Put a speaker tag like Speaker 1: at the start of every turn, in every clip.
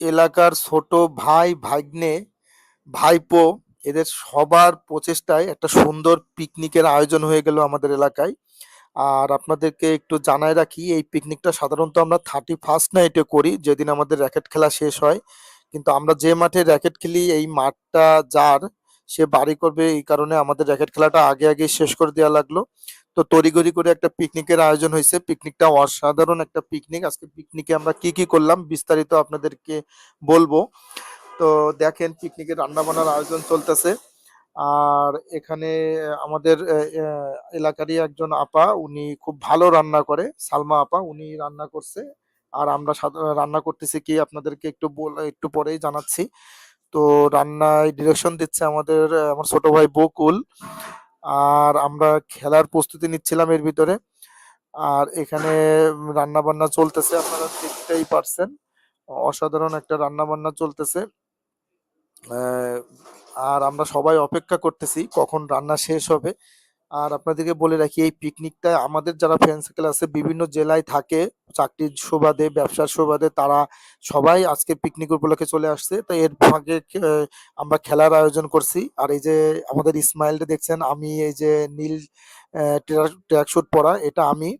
Speaker 1: এলাকার ছোট ভাই, ভাগ্নে, ভাইপো, এদের সবার প্রচেষ্টায় একটা সুন্দর পিকনিকের আয়োজন হয়ে গেল আমাদের এলাকায়। আর আপনাদেরকে একটু জানায় রাখি, এই পিকনিকটা সাধারণত আমরা থার্টি ফার্স্ট নাইটে করি, যেদিন আমাদের র্যাকেট খেলা শেষ হয়। কিন্তু আমরা যে মাঠে র্যাকেট খেলি, এই মাঠটা যার, সে বাড়ি করবে, এই কারণে আমাদের র্যাকেট খেলাটা আগে আগে শেষ করে দেওয়া লাগল। তো তড়িঘড়ি করে একটা পিকনিকের আয়োজন হয়েছে। পিকনিকটা অসাধারণ একটা পিকনিক আজকে পিকনিকে আমরা কি কি করলাম বিস্তারিত আপনাদেরকে বলব। তো দেখেন পিকনিকের রান্না বান্নার আয়োজন চলতেছে। আর এখানে আমাদের এলাকারই একজন আপা, উনি খুব ভালো রান্না করে। সালমা আপা, উনি রান্না করছে। আর আমরা রান্না করতেছি কি আপনাদেরকে একটু বল, একটু পরেই জানাচ্ছি। তো রান্নায় ডিরেকশন দিচ্ছে আমাদের আমার ছোট ভাই বকুল। আর আমরা খেলার প্রস্তুতি নিচ্ছিলাম এর ভিতরে। আর এখানে রান্না বান্না চলতেছে, আপনারা দেখতেই পারছেন। অসাধারণ একটা রান্না বান্না চলতেছে আর আমরা সবাই অপেক্ষা করতেছি কখন রান্না শেষ হবে। আর আপনাদেরকে বলে রাখি, এই পিকনিকটা আমাদের যারা ফ্রেন্ড সার্কেল আছে, বিভিন্ন জেলায় থাকে, চাকরির সুবাদে, ব্যবসার সুবাদে, তারা সবাই আজকে পিকনিক উপলক্ষে চলে আসছে। তো এর ফাঁকে আমরা খেলার আয়োজন করছি। আর এই যে আমাদের ইসমাইলটা দেখছেন, আমি এই যে নীল ট্র্যাক শুট পরা, এটা আমি।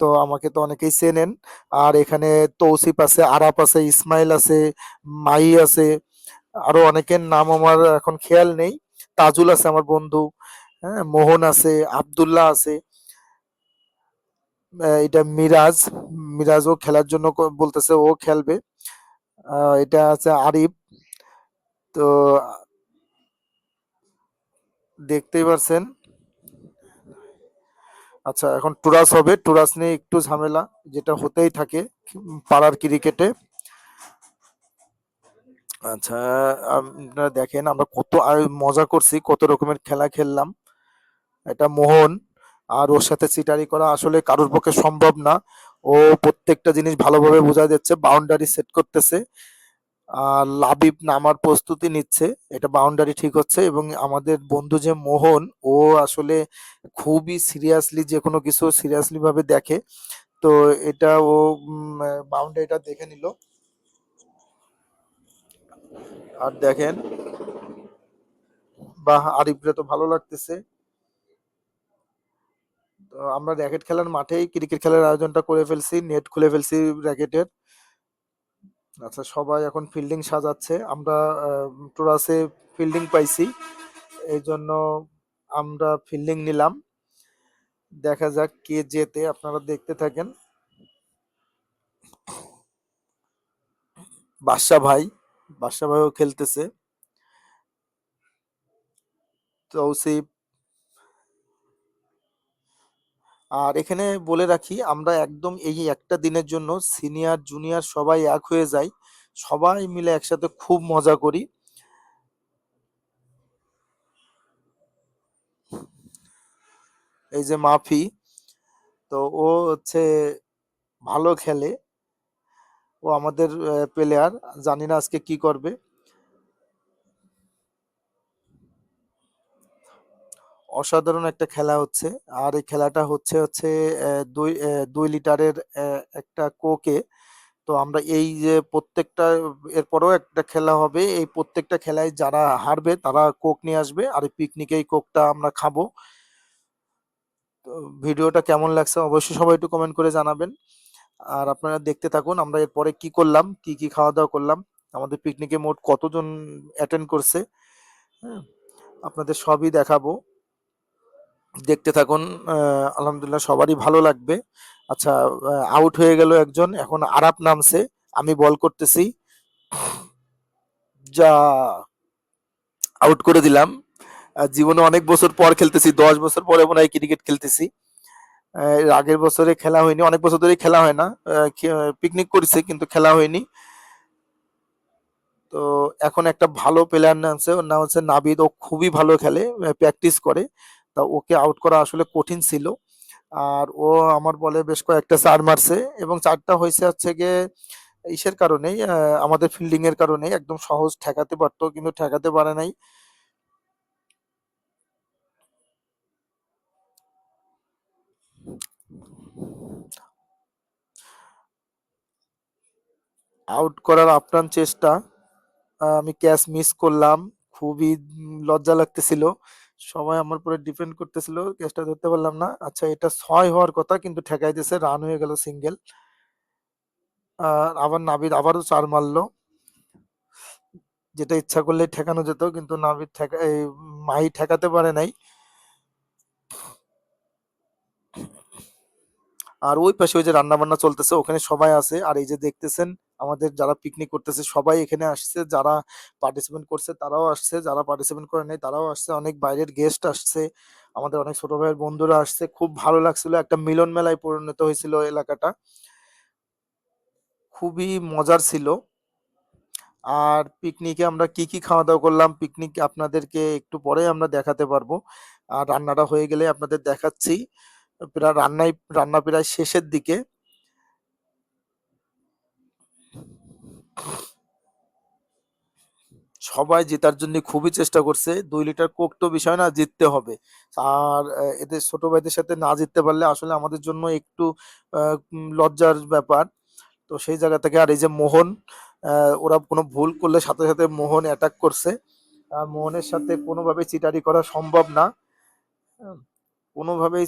Speaker 1: তো আমাকে তো অনেকেই চেনেন। আর এখানে তৌসিফ আছে আরাপ আছে, ইসমাইল আছে মাই আছে, আরও অনেকের নাম আমার এখন খেয়াল নেই। তাজুল আছে আমার বন্ধু। হ্যাঁ মোহন আছে, আব্দুল্লাহ আছে। এটা মিরাজ, মিরাজও খেলার জন্য বলতেছে ও খেলবে। এটা আছে আরিফ। তো, দেখতেই পারছেন। আচ্ছা এখন টুরাস হবে। টুরাস নিয়ে একটু ঝামেলা, যেটা হতেই থাকে পাড়ার ক্রিকেটে। আচ্ছা আপনারা দেখেন, আমরা কত মজা করছি, কত রকমের খেলা খেললাম। এটা মোহন। আর ওর সাথে চিটারি করা আসলে কারোর পক্ষে সম্ভব না। ও প্রত্যেকটা জিনিস ভালোভাবে বোঝা যাচ্ছে বাউন্ডারি সেট করতেছে। আর লাবিব নামার প্রস্তুতি নিচ্ছে, এটা বাউন্ডারি ঠিক হচ্ছে। এবং আমাদের বন্ধু যে মোহন, ও আসলে খুবই সিরিয়াসলি যে কোনো কিছু সিরিয়াসলি ভাবে দেখে। তো এটা ও বাউন্ডারিটা দেখে নিল। আর দেখেন, বাহ আরিফরে তো ভালো লাগতেছে। আমরা র্যাকেট খেলার মাঠেই ক্রিকেট খেলার আয়োজনটা করে ফেলছি নেট খুলে ফেলছি র্যাকেটের আচ্ছা সবাই এখন ফিল্ডিং সাজাচ্ছে। আমরা টোরাসে ফিল্ডিং পাইছি। এই জন্য আমরা ফিল্ডিং নিলাম। দেখা যাক কে জেতে, আপনারা দেখতে থাকেন। বাদশা ভাই, বাদশা ভাইও খেলতেছে। তৌসিফ আর এখানে বলে রাখি, আমরা একদম এই একটা দিনের জন্য সিনিয়র জুনিয়র সবাই এক হয়ে যাই, সবাই মিলে একসাথে খুব মজা করি। এই যে মাফি, তো ও হচ্ছে ভালো খেলে, ও আমাদের প্লেয়ার জানি না আজকে কি করবে। অসাধারণ একটা খেলা হচ্ছে। আর এই খেলাটা হচ্ছে হচ্ছে দুই লিটারের একটা কোকে। তো আমরা এই যে প্রত্যেকটা, এরপরেও একটা খেলা হবে। এই প্রত্যেকটা খেলায় যারা হারবে, তারা কোক নিয়ে আসবে। আর এই পিকনিকে এই কোকটা আমরা খাব। তো ভিডিওটা কেমন লাগছে অবশ্যই সবাই একটু কমেন্ট করে জানাবেন। আর আপনারা দেখতে থাকুন, আমরা এরপরে কি করলাম, কি কি খাওয়া দাওয়া করলাম। আমাদের পিকনিকে মোট কতজন অ্যাটেন্ড করছে? হ্যাঁ আপনাদের সবই দেখাবো। দেখতে থাকুন আলহামদুলিল্লাহ সবারই ভালো লাগবে। আচ্ছা আউট হয়ে গেল একজন, এখন আরাপ নামছে, আমি বল করতেছি। যা আউট করে দিলাম। জীবনে অনেক বছর পর খেলতেছি, দশ বছর পরে মনে হয় ক্রিকেট খেলতেছি। আগের বছরে খেলা হয়নি, অনেক বছর ধরে খেলা হয় না। পিকনিক করেছে, কিন্তু খেলা হয়নি। তো, এখন একটা ভালো প্লেয়ার নামছে, ওর নাম হচ্ছে নাবিদ, ও খুবই ভালো খেলে প্র্যাকটিস করে। তা ওকে আউট করা আসলে কঠিন ছিল। আর ও আমার বলে বেশ কয়েকটা চার মারছে এবং চারটা হয়েছে হচ্ছে গিয়ে ইসের কারণেই আমাদের ফিল্ডিং এর কারণেই একদম সহজ, ঠেকাতে পারতো কিন্তু ঠেকাতে পারে নাই। আউট করার আপ্রাণ চেষ্টা আমি ক্যাচ মিস করলাম, খুবই লজ্জা লাগতেছিল। সবাই আমার উপরে ডিপেন্ড করতেছিল ক্যাচটা ধরতে পারলাম না। আচ্ছা এটা ছয় হওয়ার কথা, কিন্তু ঠেকাই দিয়েছে রান হয়ে গেল সিঙ্গেল আবার নাবিদ আবারও চার মারলো। যেটা ইচ্ছা করলে ঠেকানো যেত, কিন্তু নাবিদ ঠেকা মাহি ঠেকাতে পারে নাই। আর ওই পাশে ওই যে রান্না বান্না চলতেছে, ওখানে সবাই আছে। আর এই যে দেখতেছেন আমাদের যারা পিকনিক করতেছে সবাই এখানে আসছে, যারা পার্টিসিপেট করছে তারাও আসছে, যারা পার্টিসিপেট করে নাই তারাও আসছে, অনেক বাইরের গেস্ট আসছে, আমাদের অনেক ছোট ভাইয়ের বন্ধুরা আসছে, খুব ভালো লাগছিল, একটা মিলন মেলায় পরিণত হয়েছিল এলাকাটা। খুবই মজার ছিল। আর পিকনিকে আমরা কি কি খাওয়া দাওয়া করলাম পিকনিক আপনাদেরকে একটু পরে আমরা দেখাতে পারব। আর রান্নাটা হয়ে গেলে আপনাদের দেখাচ্ছি। প্রায় রান্নাই, রান্না প্রায় শেষের দিকে। সবাই জেতার জন্য খুবই চেষ্টা করছে। দুই লিটার কোক তো বিষয় না, জিততে হবে। আর এদের ছোট ভাইদের সাথে না জিততে পারলে আসলে আমাদের জন্য একটু লজ্জার ব্যাপার। তো সেই জায়গা থেকে আর এই যে মোহন ওরা কোনো ভুল করলে সাথে সাথে মোহন অ্যাটাক করছে। আর মোহনের সাথে কোনোভাবে চিটারি করা সম্ভব না। কোনোভাবেই